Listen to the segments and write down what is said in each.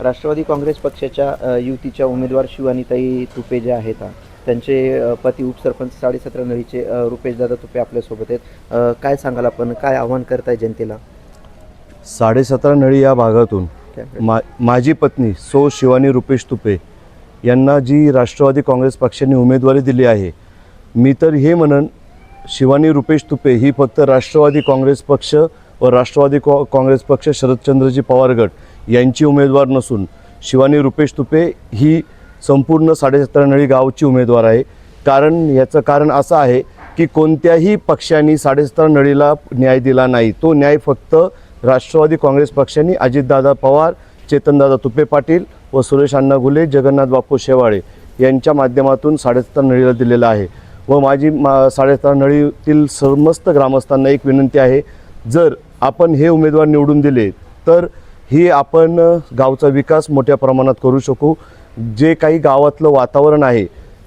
राष्ट्रवादी काँग्रेस पक्षाच्या युतीच्या उमेदवार शिवानीताई तुपे जे आहेत त्यांचे पती उपसरपंच साडेसतरा नळीचे अ, रुपेशदादा तुपे आपल्यासोबत आहेत. काय सांगाल आपण? काय आव्हान करताय जनतेला? साडेसतरा नळी या भागातून मा माझी पत्नी सो शिवानी रुपेश तुपे यांना जी राष्ट्रवादी काँग्रेस पक्षाने उमेदवारी दिली आहे मी तर हे म्हणन शिवानी रुपेश तुपे ही फक्त राष्ट्रवादी काँग्रेस पक्ष व राष्ट्रवादी कॉ काँग्रेस पक्ष शरदचंद्रजी पवार गट यांची उमेदवार नसून शिवानी रुपेश तुपे ही संपूर्ण साडेसतरा नळी गावची उमेदवार आहे. कारण याचं कारण असं आहे की कोणत्याही पक्षाने साडेसतरा नळीला न्याय दिला नाही. तो न्याय फक्त राष्ट्रवादी काँग्रेस पक्षाने अजितदादा पवार चेतनदादा तुपे पाटील व सुरेश अण्णा घुले जगन्नाथ बापू शेवाळे यांच्या माध्यमातून साडेसतरा नळीला दिलेला आहे. व माझी मा साडेसतरा नळीतील समस्त ग्रामस्थांना एक विनंती आहे जर आपण हे उमेदवार निवडून दिले तर ही आपण गावचा विकास मोठ्या प्रमाणात करू शकू. जे काही गावातलं वातावरण आहे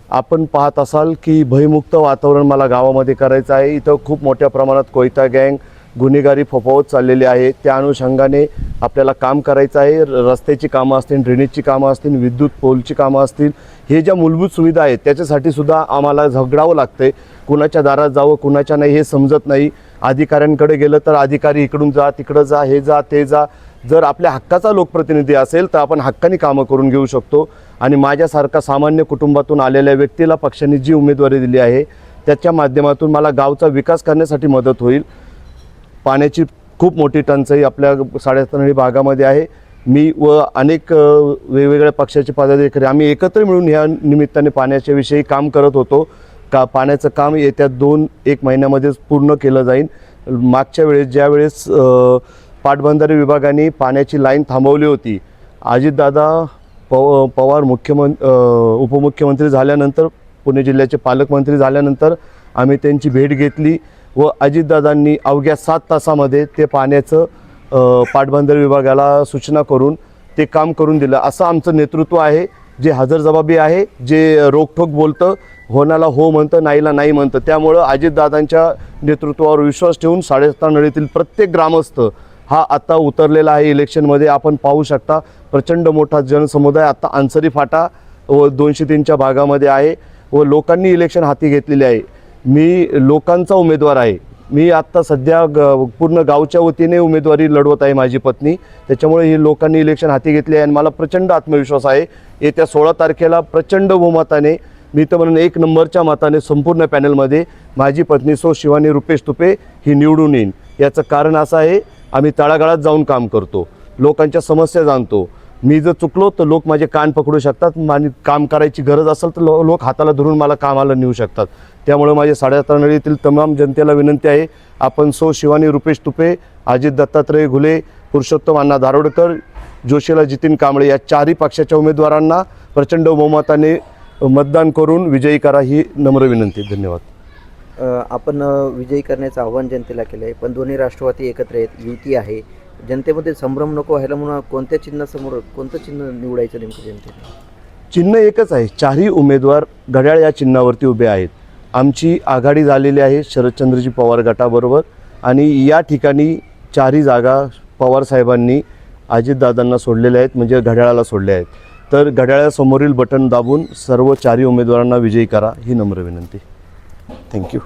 आपण पाहत असाल की भयमुक्त वातावरण मला गावामध्ये करायचं आहे. इथं खूप मोठ्या प्रमाणात कोयता गँग गुन्हेगारी फोफावत चाललेली आहे. त्या अनुषंगाने आपल्याला काम करायचं आहे र- रस्त्याची कामं असतील ड्रेनेजची कामं असतील विद्युत पोलची कामं असतील हे ज्या मूलभूत सुविधा आहेत त्याच्यासाठी सुद्धा आम्हाला झगडावं लागतंय. कुणाच्या दारात जावं कुणाच्या नाही हे समजत नाही. अधिकाऱ्यांकडे गेलं तर अधिकारी इकडून जा तिकडं जा हे जा ते जा. जर आपल्या हक्काचा लोकप्रतिनिधी असेल तर आपण हक्काने कामं करून घेऊ शकतो. आणि माझ्यासारखा सामान्य कुटुंबातून आलेल्या व्यक्तीला पक्षाने जी उमेदवारी दिली आहे त्याच्या माध्यमातून मला गावचा विकास करण्यासाठी मदत होईल. पाण्याची खूप मोठी टंचाई आपल्या साडेतनळी भागामध्ये आहे. मी व अनेक वेगवेगळ्या पक्षाचे पदाधिकारी आम्ही एकत्र मिळून ह्या निमित्ताने पाण्याच्या विषयी काम करत होतो. का पाण्याचं काम येत्या दोन एक महिन्यामध्येच पूर्ण केलं जाईल. मागच्या वेळेस ज्यावेळेस पाटबंधारे विभागाने पाण्याची लाईन थांबवली होती अजितदादा पव पवार मुख्यमं उपमुख्यमंत्री झाल्यानंतर पुणे जिल्ह्याचे पालकमंत्री झाल्यानंतर आम्ही त्यांची भेट घेतली. व अजितदादांनी अवघ्या सात तासामध्ये ते पाण्याचं पाटबंदर विभागाला सूचना करून ते काम करून दिलं. असं आमचं नेतृत्व आहे जे हजरजबाबी आहे जे रोखठोक बोलतं होणाला हो म्हणतं नाहीला नाही म्हणतं. त्यामुळं अजितदादांच्या नेतृत्वावर विश्वास ठेवून साडेसहा नळीतील प्रत्येक ग्रामस्थ हा आता उतरलेला आहे. इलेक्शनमध्ये आपण पाहू शकता प्रचंड मोठा जनसमुदाय आता अन्सरी फाटा व दोनशे तीनच्या भागामध्ये आहे व लोकांनी इलेक्शन हाती घेतलेले आहे. मी लोकांचा उमेदवार आहे. मी आत्ता सध्या ग पूर्ण गावच्या वतीने उमेदवारी लढवत आहे माझी पत्नी. त्याच्यामुळे ही लोकांनी इलेक्शन हाती घेतले आहे आणि मला प्रचंड आत्मविश्वास आहे. येत्या सोळा तारखेला प्रचंड बहुमताने मी तर म्हणून एक नंबरच्या मताने संपूर्ण पॅनलमध्ये माझी पत्नी सो शिवानी रुपेश तुपे ही निवडून येईन. याचं कारण असं आहे आम्ही तळागाळात जाऊन काम करतो. लोकांच्या समस्या जाणतो. मी जर चुकलो तर लोक माझे कान पकडू शकतात आणि काम करायची गरज असेल तर लो लोक हाताला धरून मला कामाला नेऊ शकतात. त्यामुळे माझ्या साडेअकरा नळीतील तमाम जनतेला विनंती आहे आपण सो शिवानी रुपेश तुपे अजित दत्तात्रय घुले पुरुषोत्तम अण्णा दारोडकर जोशीला जितीन कांबळे या चारही पक्षाच्या उमेदवारांना प्रचंड बहुमताने मतदान करून विजयी करा ही नम्र विनंती. धन्यवाद. आपण विजयी करण्याचं आव्हान जनतेला केलं आहे पण दोन्ही राष्ट्रवादी एकत्र आहेत युती आहे जनतेमध्ये संभ्रम नको व्हायला म्हणून कोणत्या चिन्हासमोर कोणतं चिन्ह निवडायचं नेमकं जनतेने? चिन्ह एकच आहे. चारही उमेदवार घड्याळ या चिन्हावरती उभे आहेत. आमची आघाडी झालेली आहे शरदचंद्रजी पवार गटाबरोबर आणि या ठिकाणी चारही जागा पवार साहेबांनी अजितदादांना सोडलेल्या आहेत म्हणजे घड्याळाला सोडल्या आहेत. तर घड्याळासमोरील बटन दाबून सर्व चारही उमेदवारांना विजयी करा ही नम्र विनंती. थँक्यू